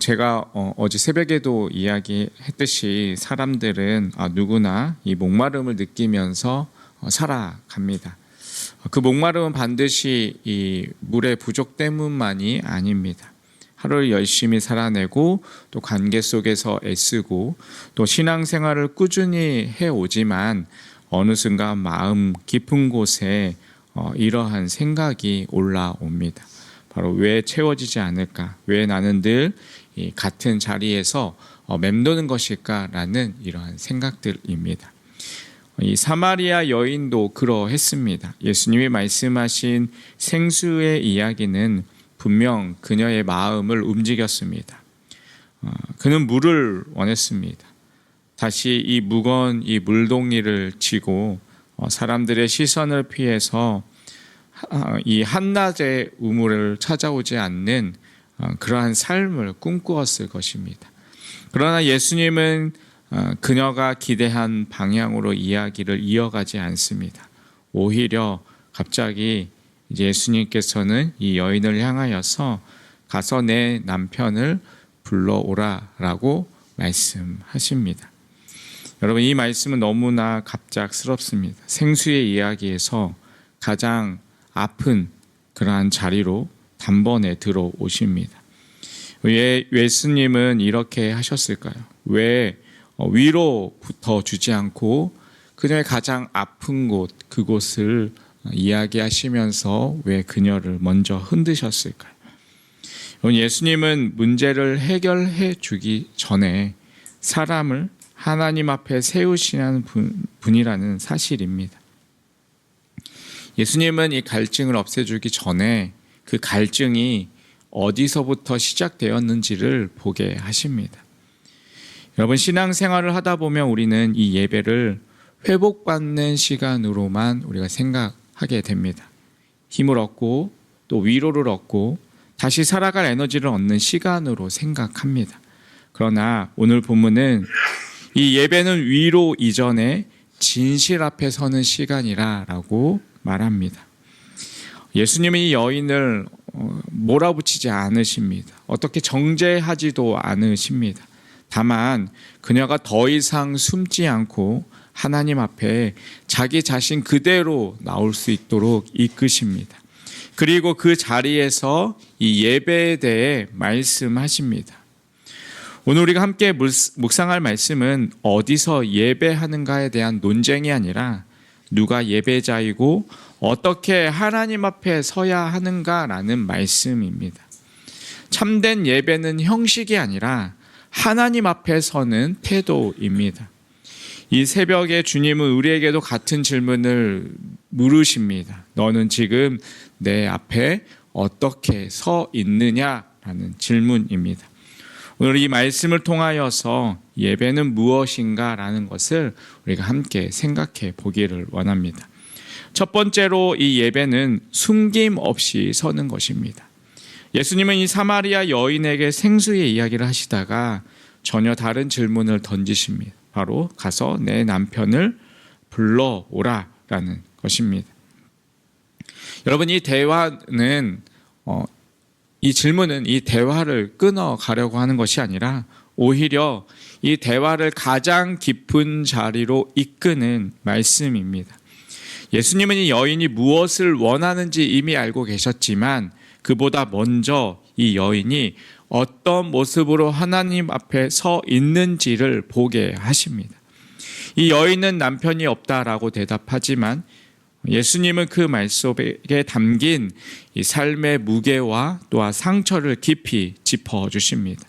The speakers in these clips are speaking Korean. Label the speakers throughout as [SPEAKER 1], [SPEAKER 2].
[SPEAKER 1] 제가 어, 어제 새벽에도 이야기했듯이 사람들은 아, 누구나 이 목마름을 느끼면서 어, 살아갑니다. 그 목마름은 반드시 이 물의 부족 때문만이 아닙니다. 하루를 열심히 살아내고 또 관계 속에서 애쓰고 또 신앙생활을 꾸준히 해오지만 어느 순간 마음 깊은 곳에 어, 이러한 생각이 올라옵니다. 바로 왜 채워지지 않을까? 왜 나는 늘이 같은 자리에서 어, 맴도는 것일까라는 이러한 생각들입니다. 이 사마리아 여인도 그러했습니다. 예수님이 말씀하신 생수의 이야기는 분명 그녀의 마음을 움직였습니다. 어, 그는 물을 원했습니다. 다시 이 무거운 이 물동이를 쥐고 어, 사람들의 시선을 피해서 하- 이 한낮의 우물을 찾아오지 않는 어, 그러한 삶을 꿈꾸었을 것입니다. 그러나 예수님은 어, 그녀가 기대한 방향으로 이야기를 이어가지 않습니다. 오히려 갑자기 예수님께서는 이 여인을 향하여서 가서 내 남편을 불러오라라고 말씀하십니다. 여러분 이 말씀은 너무나 갑작스럽습니다. 생수의 이야기에서 가장 아픈 그러한 자리로 단번에 들어오십니다. 왜 예수님은 이렇게 하셨을까요? 왜 어, 위로부터 주지 않고 그녀의 가장 아픈 곳 그곳을 어, 이야기하시면서 왜 그녀를 먼저 흔드셨을까요? 예수님은 문제를 해결해 주기 전에 사람을 하나님 앞에 세우시는 분, 분이라는 사실입니다. 예수님은 이 갈증을 없애주기 전에 그 갈증이 어디서부터 시작되었는지를 보게 하십니다. 여러분 신앙생활을 하다 보면 우리는 이 예배를 회복받는 시간으로만 우리가 생각하게 됩니다. 힘을 얻고 또 위로를 얻고 다시 살아갈 에너지를 얻는 시간으로 생각합니다. 그러나 오늘 본문은 이 예배는 위로 이전에 진실 앞에 서는 시간이라라고 말합니다. 예수님은 이 여인을 어, 몰아붙이지 않으십니다. 어떻게 정죄하지도 않으십니다. 다만 그녀가 더 이상 숨지 않고 하나님 앞에 자기 자신 그대로 나올 수 있도록 이끄십니다. 그리고 그 자리에서 이 예배에 대해 말씀하십니다. 오늘 우리가 함께 물- 묵상할 말씀은 어디서 예배하는가에 대한 논쟁이 아니라 누가 예배자이고 어떻게 하나님 앞에 서야 하는가라는 말씀입니다. 참된 예배는 형식이 아니라 하나님 앞에 서는 태도입니다. 이 새벽에 주님은 우리에게도 같은 질문을 물으십니다. 너는 지금 내 앞에 어떻게 서 있느냐라는 질문입니다. 오늘 이 말씀을 통하여서 예배는 무엇인가라는 것을 우리가 함께 생각해 보기를 원합니다. 첫 번째로 이 예배는 숨김 없이 서는 것입니다. 예수님은 이 사마리아 여인에게 생수의 이야기를 하시다가 전혀 다른 질문을 던지십니다. 바로 가서 내 남편을 불러오라라는 것입니다. 여러분 이 대화는 어, 이 질문은 이 대화를 끊어 가려고 하는 것이 아니라 오히려 이 대화를 가장 깊은 자리로 이끄는 말씀입니다. 예수님은 이 여인이 무엇을 원하는지 이미 알고 계셨지만 그보다 먼저 이 여인이 어떤 모습으로 하나님 앞에 서 있는지를 보게 하십니다. 이 여인은 남편이 없다라고 대답하지만 예수님은 그 말 속에 담긴 이 삶의 무게와 또한 상처를 깊이 짚어 주십니다.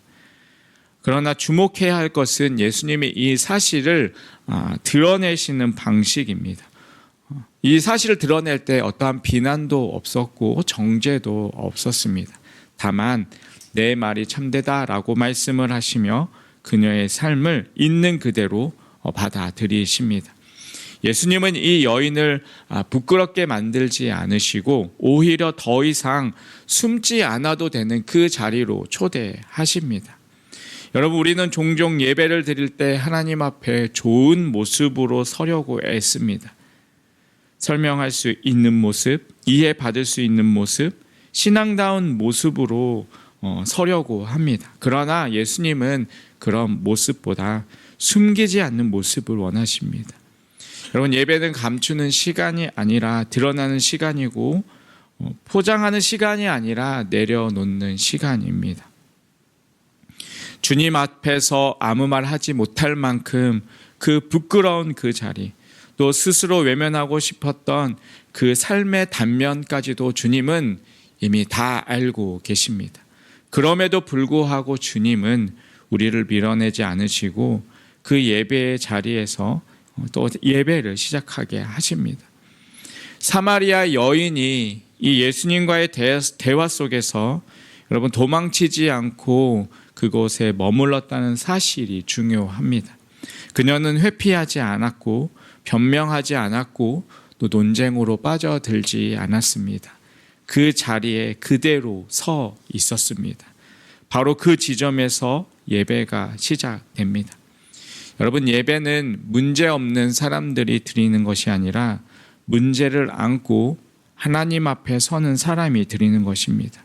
[SPEAKER 1] 그러나 주목해야 할 것은 예수님이 이 사실을 아, 드러내시는 방식입니다. 이 사실을 드러낼 때 어떠한 비난도 없었고 정죄도 없었습니다. 다만 내 말이 참되다라고 말씀을 하시며 그녀의 삶을 있는 그대로 어, 받아들이십니다. 예수님은 이 여인을 아, 부끄럽게 만들지 않으시고 오히려 더 이상 숨지 않아도 되는 그 자리로 초대하십니다. 여러분 우리는 종종 예배를 드릴 때 하나님 앞에 좋은 모습으로 서려고 애씁니다. 설명할 수 있는 모습, 이해받을 수 있는 모습, 신앙다운 모습으로 어, 서려고 합니다. 그러나 예수님은 그런 모습보다 숨기지 않는 모습을 원하십니다. 여러분 예배는 감추는 시간이 아니라 드러나는 시간이고 어, 포장하는 시간이 아니라 내려놓는 시간입니다. 주님 앞에서 아무 말 하지 못할 만큼 그 부끄러운 그 자리, 또 스스로 외면하고 싶었던 그 삶의 단면까지도 주님은 이미 다 알고 계십니다. 그럼에도 불구하고 주님은 우리를 밀어내지 않으시고 그 예배의 자리에서 또 예배를 시작하게 하십니다. 사마리아 여인이 이 예수님과의 대화 속에서 여러분 도망치지 않고 그곳에 머물렀다는 사실이 중요합니다. 그녀는 회피하지 않았고 변명하지 않았고 또 논쟁으로 빠져들지 않았습니다. 그 자리에 그대로 서 있었습니다. 바로 그 지점에서 예배가 시작됩니다. 여러분, 예배는 문제 없는 사람들이 드리는 것이 아니라 문제를 안고 하나님 앞에 서는 사람이 드리는 것입니다.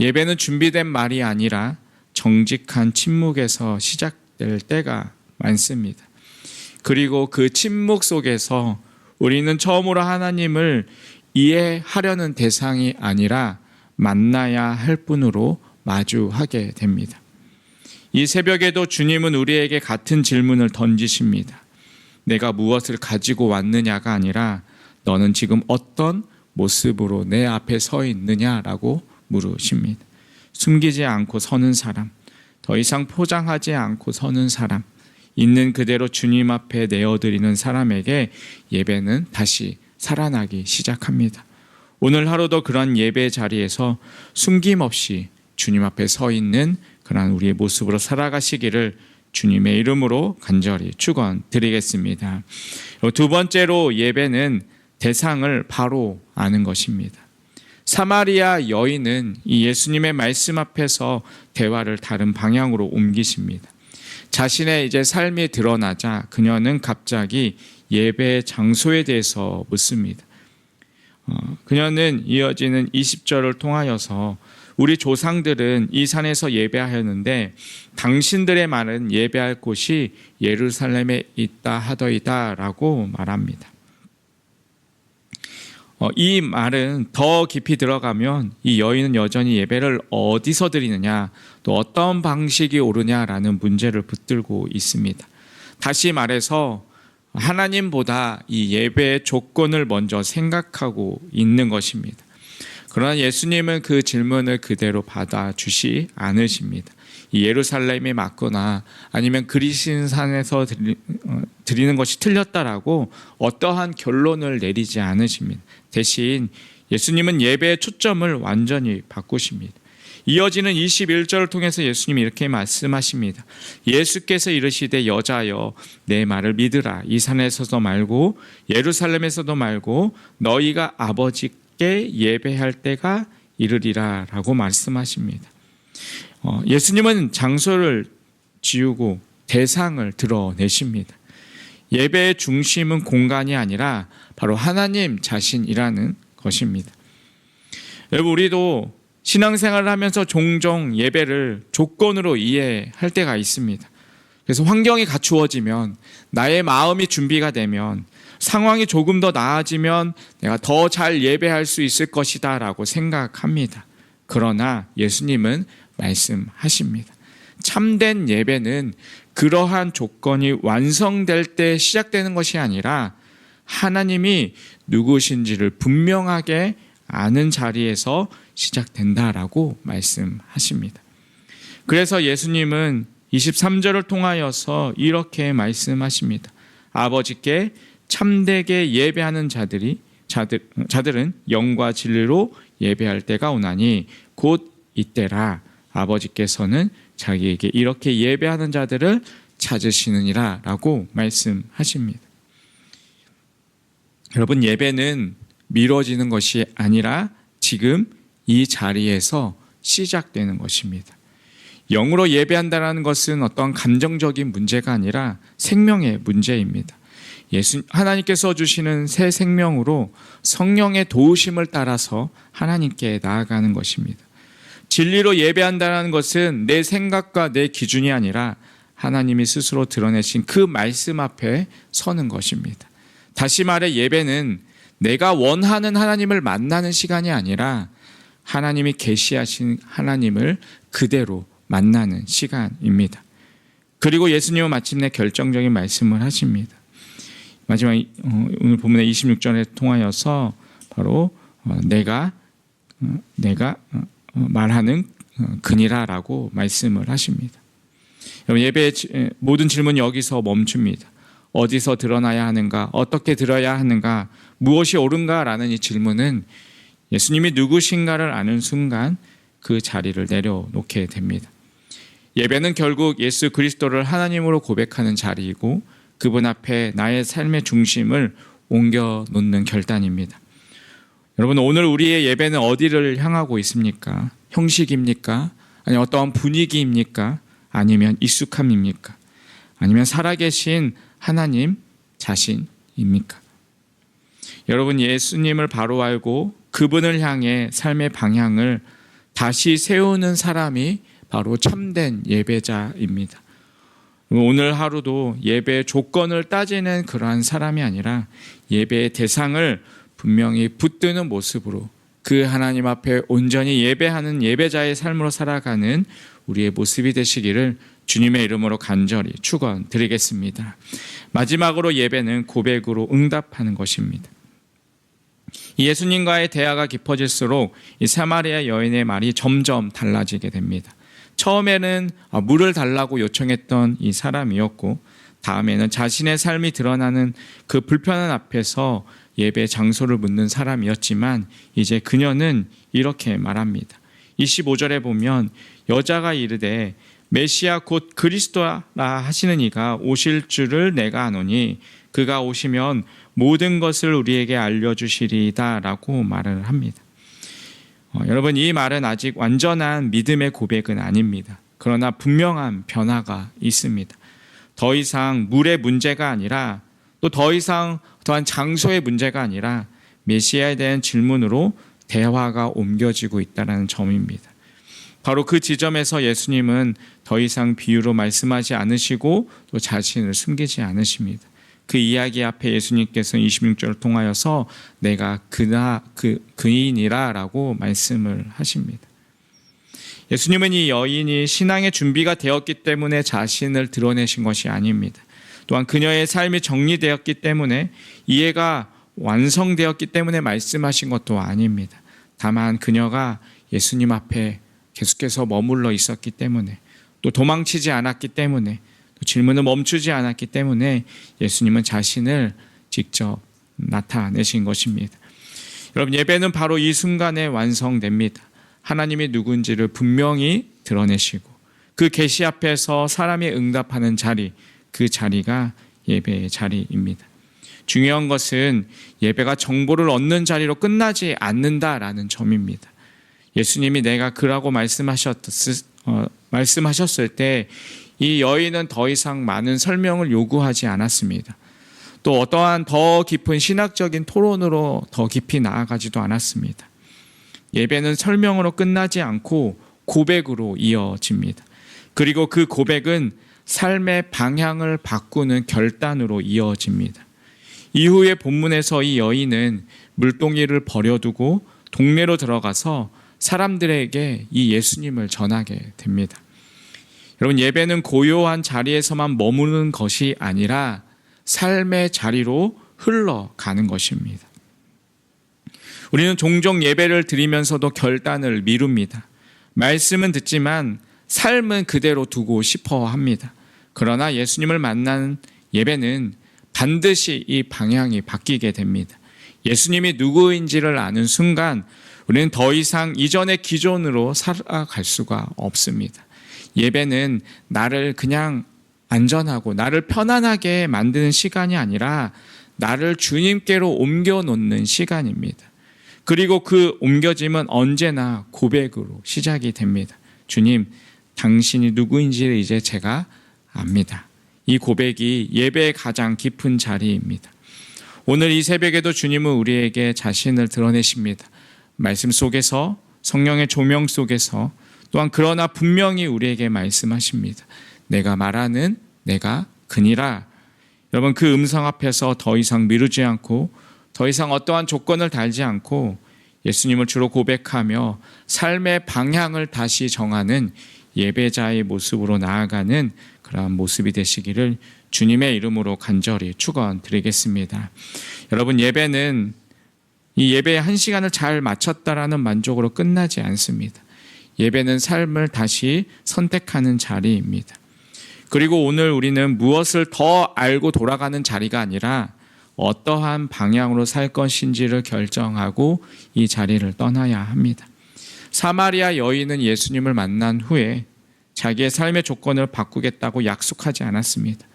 [SPEAKER 1] 예배는 준비된 말이 아니라 정직한 침묵에서 시작될 때가 많습니다. 그리고 그 침묵 속에서 우리는 처음으로 하나님을 이해하려는 대상이 아니라 만나야 할 분으로 마주하게 됩니다. 이 새벽에도 주님은 우리에게 같은 질문을 던지십니다. 내가 무엇을 가지고 왔느냐가 아니라 너는 지금 어떤 모습으로 내 앞에 서 있느냐라고 물으십니다. 숨기지 않고 서는 사람, 더 이상 포장하지 않고 서는 사람, 있는 그대로 주님 앞에 내어드리는 사람에게 예배는 다시 살아나기 시작합니다. 오늘 하루도 그런 예배 자리에서 숨김없이 주님 앞에 서 있는 그러한 우리의 모습으로 살아가시기를 주님의 이름으로 간절히 축원드리겠습니다. 두 번째로 예배는 대상을 바로 아는 것입니다. 사마리아 여인은 이 예수님의 말씀 앞에서 대화를 다른 방향으로 옮기십니다. 자신의 이제 삶이 드러나자 그녀는 갑자기 예배 장소에 대해서 묻습니다. 어, 그녀는 이어지는 20절을 통하여서 우리 조상들은 이 산에서 예배하였는데 당신들의 말은 예배할 곳이 예루살렘에 있다 하더이다라고 말합니다. 어, 이 말은 더 깊이 들어가면 이 여인은 여전히 예배를 어디서 드리느냐 또 어떤 방식이 옳으냐라는 문제를 붙들고 있습니다. 다시 말해서 하나님보다 이 예배의 조건을 먼저 생각하고 있는 것입니다. 그러나 예수님은 그 질문을 그대로 받아주시 않으십니다. 예루살렘이 맞거나 아니면 그리신 산에서 어, 드리는 것이 틀렸다라고 어떠한 결론을 내리지 않으십니다. 대신 예수님은 예배의 초점을 완전히 바꾸십니다. 이어지는 21절을 통해서 예수님이 이렇게 말씀하십니다. 예수께서 이르시되 여자여 내 말을 믿으라. 이 산에서도 말고 예루살렘에서도 말고 너희가 아버지 께 예배할 때가 이르리라 라고 말씀하십니다. 어, 예수님은 장소를 지우고 대상을 드러내십니다. 예배의 중심은 공간이 아니라 바로 하나님 자신이라는 것입니다. 여러분 우리도 신앙생활을 하면서 종종 예배를 조건으로 이해할 때가 있습니다. 그래서 환경이 갖추어지면 나의 마음이 준비가 되면 상황이 조금 더 나아지면 내가 더 잘 예배할 수 있을 것이다 라고 생각합니다. 그러나 예수님은 말씀하십니다. 참된 예배는 그러한 조건이 완성될 때 시작되는 것이 아니라 하나님이 누구신지를 분명하게 아는 자리에서 시작된다라고 말씀하십니다. 그래서 예수님은 23절을 통하여서 이렇게 말씀하십니다. 아버지께 참되게 예배하는 자들이 자들, 자들은 영과 진리로 예배할 때가 오나니 곧 이때라 아버지께서는 자기에게 이렇게 예배하는 자들을 찾으시느니라라고 말씀하십니다. 여러분 예배는 미뤄지는 것이 아니라 지금 이 자리에서 시작되는 것입니다. 영으로 예배한다라는 것은 어떤 감정적인 문제가 아니라 생명의 문제입니다. 예수 하나님께서 주시는 새 생명으로 성령의 도우심을 따라서 하나님께 나아가는 것입니다. 진리로 예배한다는 것은 내 생각과 내 기준이 아니라 하나님이 스스로 드러내신 그 말씀 앞에 서는 것입니다. 다시 말해 예배는 내가 원하는 하나님을 만나는 시간이 아니라 하나님이 계시하신 하나님을 그대로 만나는 시간입니다. 그리고 예수님은 마침내 결정적인 말씀을 하십니다. 마지막 어, 오늘 본문의 26절에 통하여서 바로 어, 내가 어, 내가 말하는 그니라라고 말씀을 하십니다. 여러분 예배의 모든 질문이 여기서 멈춥니다. 어디서 드러나야 하는가? 어떻게 들어야 하는가? 무엇이 옳은가라는 이 질문은 예수님이 누구신가를 아는 순간 그 자리를 내려놓게 됩니다. 예배는 결국 예수 그리스도를 하나님으로 고백하는 자리이고 그분 앞에 나의 삶의 중심을 옮겨 놓는 결단입니다. 여러분 오늘 우리의 예배는 어디를 향하고 있습니까? 형식입니까? 아니 어떠한 분위기입니까? 아니면 익숙함입니까? 아니면 살아계신 하나님 자신입니까? 여러분 예수님을 바로 알고 그분을 향해 삶의 방향을 다시 세우는 사람이 바로 참된 예배자입니다. 오늘 하루도 예배의 조건을 따지는 그러한 사람이 아니라 예배의 대상을 분명히 붙드는 모습으로 그 하나님 앞에 온전히 예배하는 예배자의 삶으로 살아가는 우리의 모습이 되시기를 주님의 이름으로 간절히 축원드리겠습니다. 마지막으로 예배는 고백으로 응답하는 것입니다. 예수님과의 대화가 깊어질수록 이 사마리아 여인의 말이 점점 달라지게 됩니다. 처음에는 아, 물을 달라고 요청했던 이 사람이었고 다음에는 자신의 삶이 드러나는 그 불편한 앞에서 예배 장소를 묻는 사람이었지만 이제 그녀는 이렇게 말합니다. 25절에 보면 여자가 이르되 메시아 곧 그리스도라 하시는 이가 오실 줄을 내가 아노니 그가 오시면 모든 것을 우리에게 알려주시리다라고 말을 합니다. 어, 여러분 이 말은 아직 완전한 믿음의 고백은 아닙니다. 그러나 분명한 변화가 있습니다. 더 이상 물의 문제가 아니라 또 더 이상 또한 장소의 문제가 아니라 메시아에 대한 질문으로 대화가 옮겨지고 있다는 점입니다. 바로 그 지점에서 예수님은 더 이상 비유로 말씀하지 않으시고 또 자신을 숨기지 않으십니다. 그 이야기 앞에 예수님께서 26절을 통하여서 내가 그나 그 그인이라라고 말씀을 하십니다. 예수님은 이 여인이 신앙의 준비가 되었기 때문에 자신을 드러내신 것이 아닙니다. 또한 그녀의 삶이 정리되었기 때문에 이해가 완성되었기 때문에 말씀하신 것도 아닙니다. 다만 그녀가 예수님 앞에 계속해서 머물러 있었기 때문에 또 도망치지 않았기 때문에 또 질문을 멈추지 않았기 때문에 예수님은 자신을 직접 나타내신 것입니다. 여러분 예배는 바로 이 순간에 완성됩니다. 하나님이 누군지를 분명히 드러내시고 그 계시 앞에서 사람이 응답하는 자리 그 자리가 예배의 자리입니다. 중요한 것은 예배가 정보를 얻는 자리로 끝나지 않는다라는 점입니다. 예수님이 내가 그라고 말씀하셨, 어, 말씀하셨을 때 이 여인은 더 이상 많은 설명을 요구하지 않았습니다. 또 어떠한 더 깊은 신학적인 토론으로 더 깊이 나아가지도 않았습니다. 예배는 설명으로 끝나지 않고 고백으로 이어집니다. 그리고 그 고백은 삶의 방향을 바꾸는 결단으로 이어집니다. 이후에 본문에서 이 여인은 물동이를 버려두고 동네로 들어가서 사람들에게 이 예수님을 전하게 됩니다. 여러분, 예배는 고요한 자리에서만 머무는 것이 아니라 삶의 자리로 흘러가는 것입니다. 우리는 종종 예배를 드리면서도 결단을 미룹니다. 말씀은 듣지만 삶은 그대로 두고 싶어 합니다. 그러나 예수님을 만난 예배는 반드시 이 방향이 바뀌게 됩니다. 예수님이 누구인지를 아는 순간 우리는 더 이상 이전의 기존으로 살아갈 수가 없습니다. 예배는 나를 그냥 안전하고 나를 편안하게 만드는 시간이 아니라 나를 주님께로 옮겨 놓는 시간입니다. 그리고 그 옮겨짐은 언제나 고백으로 시작이 됩니다. 주님, 당신이 누구인지를 이제 제가 압니다. 이 고백이 예배의 가장 깊은 자리입니다. 오늘 이 새벽에도 주님은 우리에게 자신을 드러내십니다. 말씀 속에서 성령의 조명 속에서 또한 그러나 분명히 우리에게 말씀하십니다. 내가 말하는 내가 그니라. 여러분 그 음성 앞에서 더 이상 미루지 않고 더 이상 어떠한 조건을 달지 않고 예수님을 주로 고백하며 삶의 방향을 다시 정하는 예배자의 모습으로 나아가는 그러한 모습이 되시기를 주님의 이름으로 간절히 축원드리겠습니다. 여러분 예배는 이 예배의 한 시간을 잘 마쳤다라는 만족으로 끝나지 않습니다. 예배는 삶을 다시 선택하는 자리입니다. 그리고 오늘 우리는 무엇을 더 알고 돌아가는 자리가 아니라 어떠한 방향으로 살 것인지를 결정하고 이 자리를 떠나야 합니다. 사마리아 여인은 예수님을 만난 후에 자기의 삶의 조건을 바꾸겠다고 약속하지 않았습니다.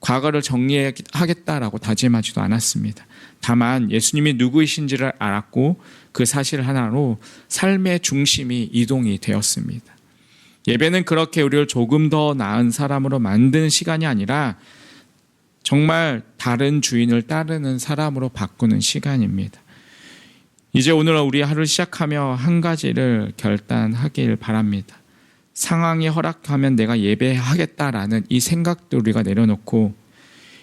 [SPEAKER 1] 과거를 정리하겠다라고 다짐하지도 않았습니다. 다만 예수님이 누구이신지를 알았고 그 사실 하나로 삶의 중심이 이동이 되었습니다. 예배는 그렇게 우리를 조금 더 나은 사람으로 만드는 시간이 아니라 정말 다른 주인을 따르는 사람으로 바꾸는 시간입니다. 이제 오늘 우리 하루 시작하며 한 가지를 결단하길 바랍니다. 상황이 허락하면 내가 예배하겠다라는 이 생각도 우리가 내려놓고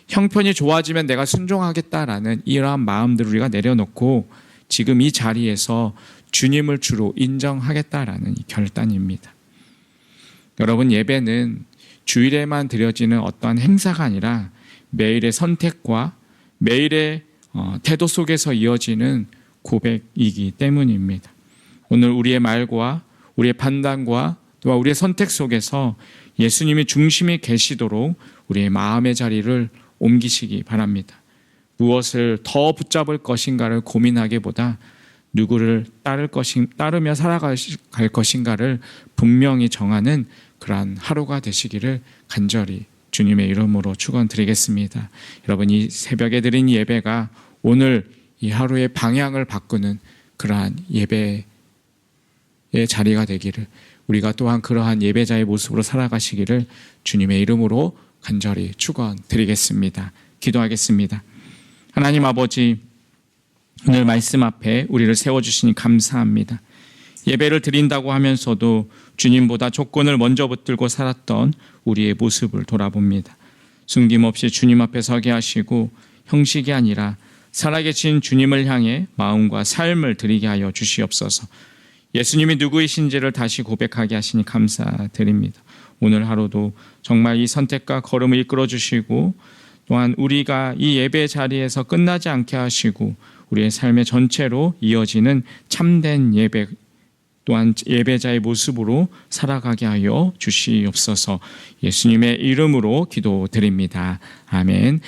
[SPEAKER 1] 형편이 좋아지면 내가 순종하겠다라는 이러한 마음들 우리가 내려놓고 지금 이 자리에서 주님을 주로 인정하겠다라는 이 결단입니다. 여러분 예배는 주일에만 드려지는 어떠한 행사가 아니라 매일의 선택과 매일의 어, 태도 속에서 이어지는 고백이기 때문입니다. 오늘 우리의 말과 우리의 판단과 또 우리의 선택 속에서 예수님이 중심이 계시도록 우리의 마음의 자리를 옮기시기 바랍니다. 무엇을 더 붙잡을 것인가를 고민하기보다 누구를 따를 것인 따르며 살아갈 것인가를 분명히 정하는 그러한 하루가 되시기를 간절히 주님의 이름으로 축원드리겠습니다. 여러분 이 새벽에 드린 예배가 오늘 이 하루의 방향을 바꾸는 그러한 예배의 자리가 되기를 우리가 또한 그러한 예배자의 모습으로 살아가시기를 주님의 이름으로 간절히 축원드리겠습니다. 기도하겠습니다. 하나님 아버지 오늘 말씀 앞에 우리를 세워 주시니 감사합니다. 예배를 드린다고 하면서도 주님보다 조건을 먼저 붙들고 살았던 우리의 모습을 돌아봅니다. 숨김없이 주님 앞에 서게 하시고 형식이 아니라 살아계신 주님을 향해 마음과 삶을 드리게 하여 주시옵소서. 예수님이 누구이신지를 다시 고백하게 하시니 감사드립니다. 오늘 하루도 정말 이 선택과 걸음을 이끌어 주시고 또한 우리가 이 예배 자리에서 끝나지 않게 하시고 우리의 삶의 전체로 이어지는 참된 예배 또한 예배자의 모습으로 살아가게 하여 주시옵소서 예수님의 이름으로 기도드립니다. 아멘.